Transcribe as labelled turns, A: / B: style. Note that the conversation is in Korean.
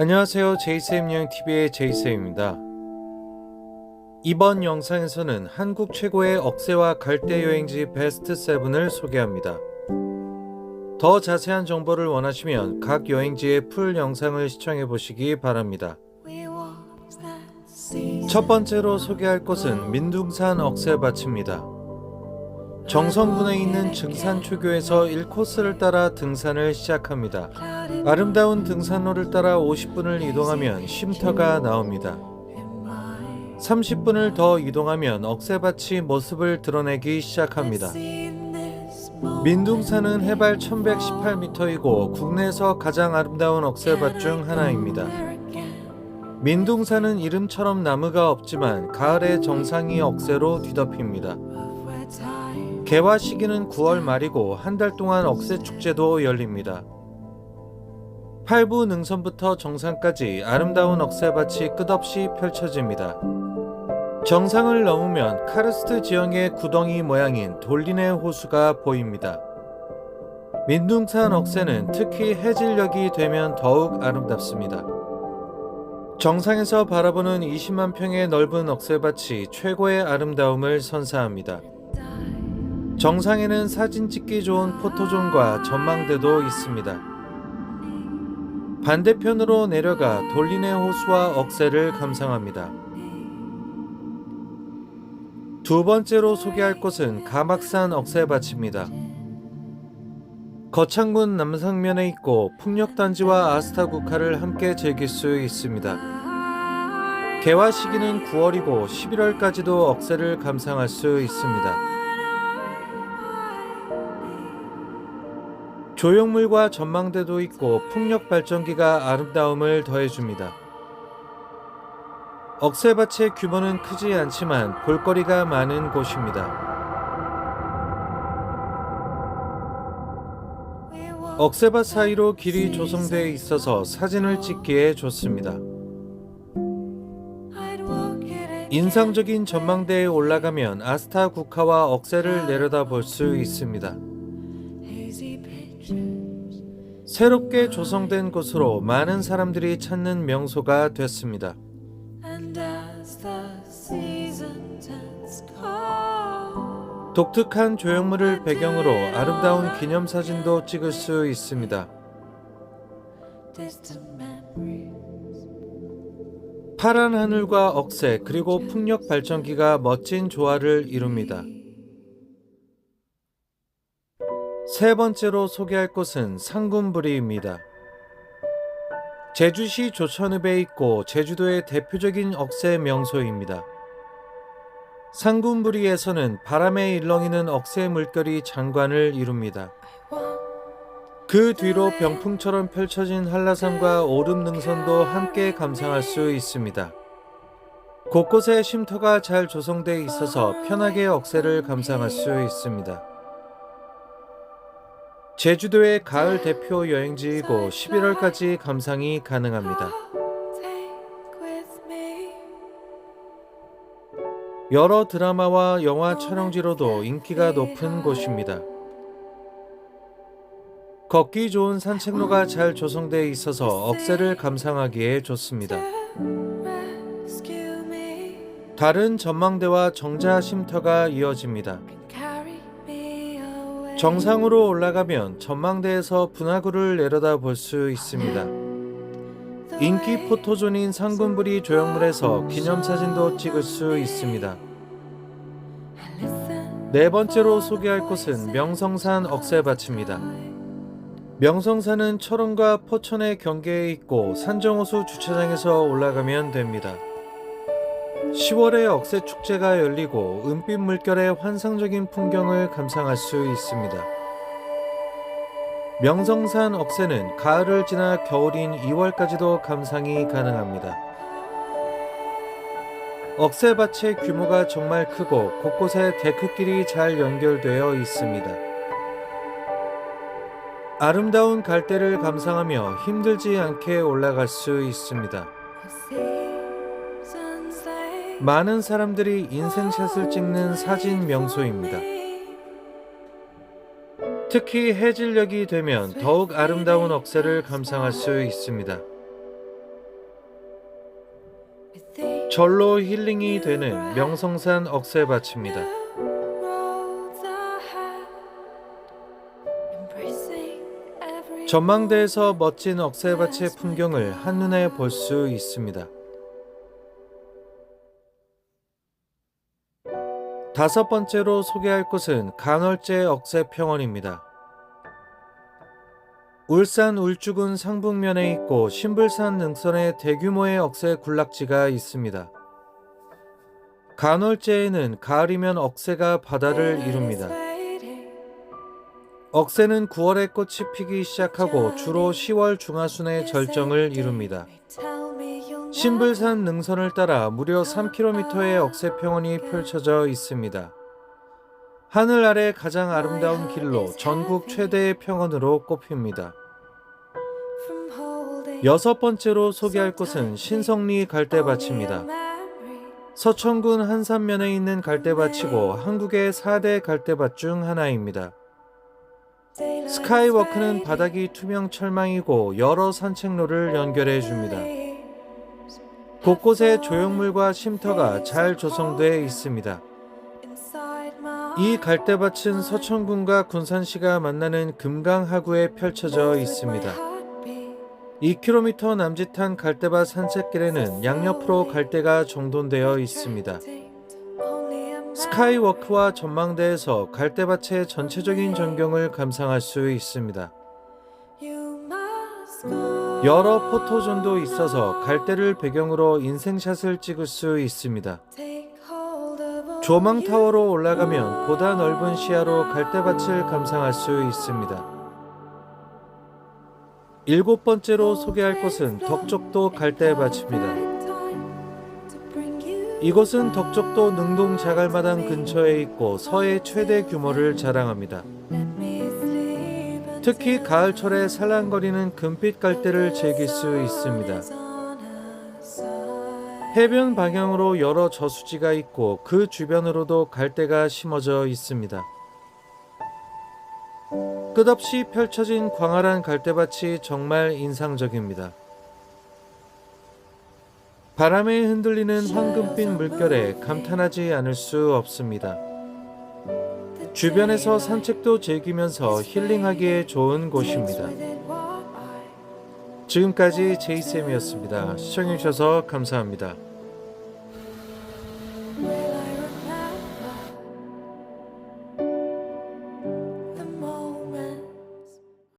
A: 안녕하세요. 제이쌤 여행TV의 제이쌤입니다. 이번 영상에서는 한국 최고의 억새와 갈대 여행지 베스트 7을 소개합니다. 더 자세한 정보를 원하시면 각 여행지의 풀 영상을 시청해 보시기 바랍니다. 첫 번째로 소개할 곳은 민둥산 억새밭입니다. 정성군에 있는 증산초교에서 1코스를 따라 등산을 시작합니다. 아름다운 등산로를 따라 50분을 이동하면 쉼터가 나옵니다. 30분을 더 이동하면 억새밭이 모습을 드러내기 시작합니다. 민둥산은 해발 1118m이고 국내에서 가장 아름다운 억새밭 중 하나입니다. 민둥산은 이름처럼 나무가 없지만 가을에 정상이 억새로 뒤덮입니다. 개화 시기는 9월 말이고 한 달 동안 억새 축제도 열립니다. 팔부 능선부터 정상까지 아름다운 억새밭이 끝없이 펼쳐집니다. 정상을 넘으면 카르스트 지형의 구덩이 모양인 돌리네 호수가 보입니다. 민둥산 억새는 특히 해질녘이 되면 더욱 아름답습니다. 정상에서 바라보는 20만 평의 넓은 억새밭이 최고의 아름다움을 선사합니다. 정상에는 사진 찍기 좋은 포토존과 전망대도 있습니다. 반대편으로 내려가 돌리네 호수와 억새를 감상합니다. 두 번째로 소개할 곳은 가막산 억새밭입니다. 거창군 남상면에 있고 풍력단지와 아스타국화를 함께 즐길 수 있습니다. 개화 시기는 9월이고 11월까지도 억새를 감상할 수 있습니다. 조형물과 전망대도 있고 풍력 발전기가 아름다움을 더해줍니다. 억새밭의 규모는 크지 않지만 볼거리가 많은 곳입니다. 억새밭 사이로 길이 조성되어 있어서 사진을 찍기에 좋습니다. 인상적인 전망대에 올라가면 아스타 국화와 억새를 내려다 볼 수 있습니다. 새롭게 조성된 곳으로 많은 사람들이 찾는 명소가 됐습니다. 독특한 조형물을 배경으로 아름다운 기념사진도 찍을 수 있습니다. 파란 하늘과 억새 그리고 풍력 발전기가 멋진 조화를 이룹니다. 세 번째로 소개할 곳은 상군부리입니다. 제주시 조천읍에 있고 제주도의 대표적인 억새 명소입니다. 상군부리에서는 바람에 일렁이는 억새 물결이 장관을 이룹니다. 그 뒤로 병풍처럼 펼쳐진 한라산과 오름 능선도 함께 감상할 수 있습니다. 곳곳에 쉼터가 잘 조성되어 있어서 편하게 억새를 감상할 수 있습니다. 제주도의 가을 대표 여행지이고 11월까지 감상이 가능합니다. 여러 드라마와 영화 촬영지로도 인기가 높은 곳입니다. 걷기 좋은 산책로가 잘 조성되어 있어서 억새를 감상하기에 좋습니다. 다른 전망대와 정자 쉼터가 이어집니다. 정상으로 올라가면 전망대에서 분화구를 내려다 볼 수 있습니다. 인기 포토존인 상군부리 조형물에서 기념사진도 찍을 수 있습니다. 네 번째로 소개할 곳은 명성산 억새밭입니다. 명성산은 철원과 포천의 경계에 있고 산정호수 주차장에서 올라가면 됩니다. 10월에 억새 축제가 열리고 은빛 물결의 환상적인 풍경을 감상할 수 있습니다. 명성산 억새는 가을을 지나 겨울인 2월까지도 감상이 가능합니다. 억새밭의 규모가 정말 크고 곳곳에 데크길이 잘 연결되어 있습니다. 아름다운 갈대를 감상하며 힘들지 않게 올라갈 수 있습니다. 많은 사람들이 인생샷을 찍는 사진 명소입니다. 특히 해질녘이 되면 더욱 아름다운 억새를 감상할 수 있습니다. 절로 힐링이 되는 명성산 억새밭입니다. 전망대에서 멋진 억새밭의 풍경을 한눈에 볼 수 있습니다. 다섯 번째로 소개할 곳은 간월제 억새평원입니다. 울산 울주군 상북면에 있고 신불산 능선에 대규모의 억새 군락지가 있습니다. 간월제에는 가을이면 억새가 바다를 이룹니다. 억새는 9월에 꽃이 피기 시작하고 주로 10월 중하순에 절정을 이룹니다. 신불산 능선을 따라 무려 3km의 억새평원이 펼쳐져 있습니다. 하늘 아래 가장 아름다운 길로 전국 최대의 평원으로 꼽힙니다. 여섯 번째로 소개할 곳은 신성리 갈대밭입니다. 서천군 한산면에 있는 갈대밭이고 한국의 4대 갈대밭 중 하나입니다. 스카이워크는 바닥이 투명 철망이고 여러 산책로를 연결해 줍니다. 곳곳에 조형물과 쉼터가 잘 조성되어 있습니다. 이 갈대밭은 서천군과 군산시가 만나는 금강하구에 펼쳐져 있습니다. 2km 남짓한 갈대밭 산책길에는 양옆으로 갈대가 정돈되어 있습니다. 스카이워크와 전망대에서 갈대밭의 전체적인 전경을 감상할 수 있습니다. 여러 포토존도 있어서 갈대를 배경으로 인생샷을 찍을 수 있습니다. 조망타워로 올라가면 보다 넓은 시야로 갈대밭을 감상할 수 있습니다. 일곱 번째로 소개할 곳은 덕적도 갈대밭입니다. 이곳은 덕적도 능동 자갈마당 근처에 있고 서해 최대 규모를 자랑합니다. 특히 가을철에 살랑거리는 금빛 갈대를 즐길 수 있습니다. 해변 방향으로 여러 저수지가 있고 그 주변으로도 갈대가 심어져 있습니다. 끝없이 펼쳐진 광활한 갈대밭이 정말 인상적입니다. 바람에 흔들리는 황금빛 물결에 감탄하지 않을 수 없습니다. 주변에서 산책도 즐기면서 힐링하기에 좋은 곳입니다. 지금까지 제이쌤이었습니다. 시청해주셔서 감사합니다.